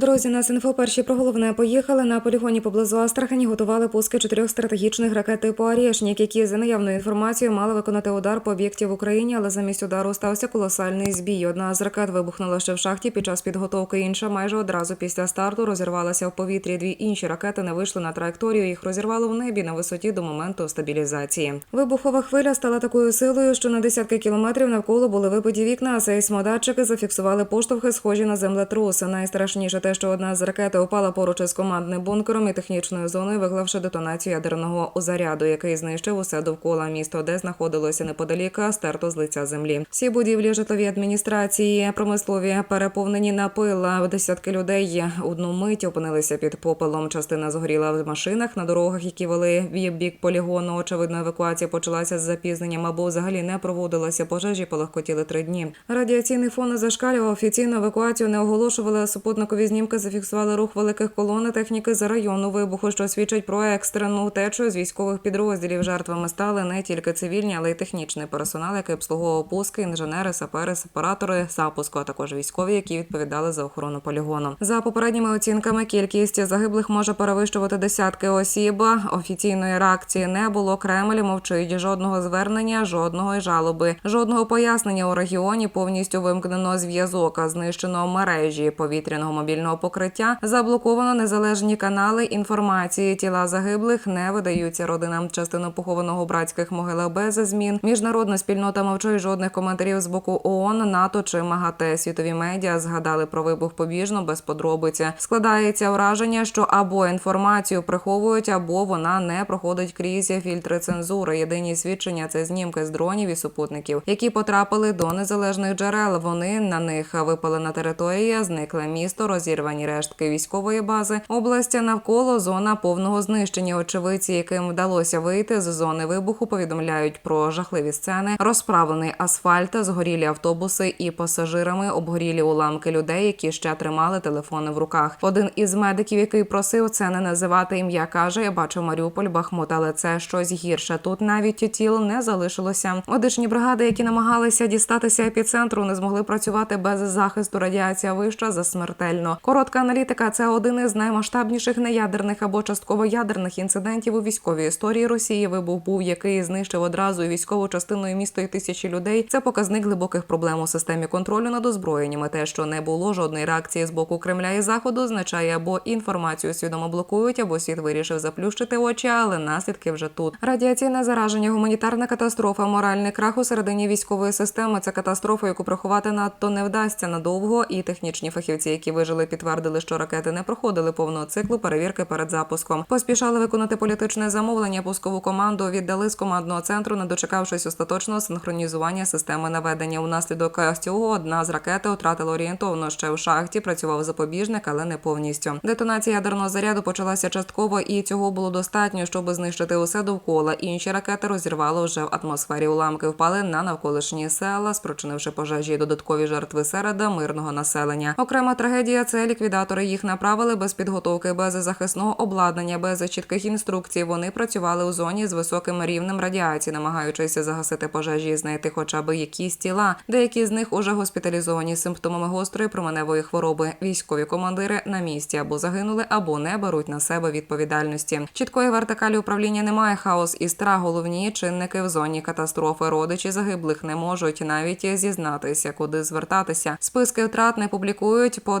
Друзі, нас інфо перші про головне поїхали на полігоні поблизу Астрахані. Готували пуски чотирьох стратегічних ракет типу «Орєшнік», які за наявною інформацією мали виконати удар по об'єкті в Україні, але замість удару стався колосальний збій. Одна з ракет вибухнула ще в шахті під час підготовки. Інша майже одразу після старту розірвалася в повітрі. Дві інші ракети не вийшли на траєкторію. Їх розірвало в небі на висоті до моменту стабілізації. Вибухова хвиля стала такою силою, що на десятки кілометрів навколо були вибиті вікна. а Сейсмодатчики зафіксували поштовхи, схожі на землетрус. Найстрашніше те, що одна з ракет упала поруч із командним бункером і технічною зоною, виклавши детонацію ядерного заряду, який знищив усе довкола місто, де знаходилося неподалік, стерто з лиця землі. Всі будівлі житлові адміністрації, промислові переповнені на пила. Десятки людей одну мить опинилися під попелом. Частина згоріла в машинах на дорогах, які вели в бік полігону. Очевидно, евакуація почалася з запізненням або взагалі не проводилася. Пожежі полагкотіли три дні. Радіаційний фон зашкалював. Офіційну евакуацію не оголошували. Супутникові знімки зафіксували рух великих колон техніки за району вибуху, що свідчить про екстрену втечу з військових підрозділів. Жертвами стали не тільки цивільні, але й технічний персонал, який обслуговував пуски, інженери, сапери, сепаратори запуску, а також військові, які відповідали за охорону полігону. За попередніми оцінками, кількість загиблих може перевищувати десятки осіб. Офіційної реакції не було. Кремль мовчить жодного звернення, жодного жалоби, жодного пояснення у регіоні. Повністю вимкнено зв'язок, знищено мережі повітряного мобільного покриття, заблоковано незалежні канали інформації. Тіла загиблих не видаються родинам. Частину похованого братських могилах без змін. Міжнародна спільнота мовчить жодних коментарів з боку ООН, НАТО чи МАГАТЕ. Світові медіа згадали про вибух побіжно без подробиці. Складається враження, що або інформацію приховують, або вона не проходить крізь фільтри цензури. Єдині свідчення це знімки з дронів і супутників, які потрапили до незалежних джерел. Вони на них випалена територія, зникле місто, розірвані рештки військової бази. Областя навколо зона повного знищення. Очевидці, яким вдалося вийти з зони вибуху, повідомляють про жахливі сцени, розправлений асфальт, згорілі автобуси і пасажирами обгорілі уламки людей, які ще тримали телефони в руках. Один із медиків, який просив це не називати ім'я, каже: Я бачив Маріуполь, Бахмут, але це щось гірше. Тут навіть тіл не залишилося. Одишні бригади, які намагалися дістатися епіцентру, не змогли працювати без захисту. Радіація вища за смертельно. Коротка аналітика це один із наймасштабніших неядерних або частково ядерних інцидентів у військовій історії Росії. Вибух був, який знищив одразу військову частину і місто і тисячі людей. Це показник глибоких проблем у системі контролю над озброєннями. Те, що не було жодної реакції з боку Кремля і заходу, означає або інформацію свідомо блокують, або світ вирішив заплющити очі, але наслідки вже тут. Радіаційне зараження, гуманітарна катастрофа, моральний крах у середині військової системи. Це катастрофа, яку приховати надто не вдасться надовго. І технічні фахівці, які вижили, підтвердили, що ракети не проходили повного циклу перевірки перед запуском. Поспішали виконати політичне замовлення. Пускову команду віддали з командного центру, не дочекавшись остаточного синхронізування системи наведення. Унаслідок цього одна з ракет втратила орієнтовно ще в шахті. Працював запобіжник, але не повністю. Детонація ядерного заряду почалася частково, і цього було достатньо, щоб знищити усе довкола. Інші ракети розірвало вже в атмосфері. Уламки впали на навколишні села, спричинивши пожежі додаткові жертви серед мирного населення. Окрема трагедія це ліквідатори. Їх направили без підготовки, без захисного обладнання, без чітких інструкцій. Вони працювали у зоні з високим рівнем радіації, намагаючись загасити пожежі і знайти хоча б якісь тіла. Деякі з них уже госпіталізовані симптомами гострої променевої хвороби. Військові командири на місці або загинули, або не беруть на себе відповідальності. Чіткої вертикалі управління немає. Хаос і страх головні чинники в зоні катастрофи. Родичі загиблих не можуть навіть зізнатися, куди звертатися. Списки втрат не публікують по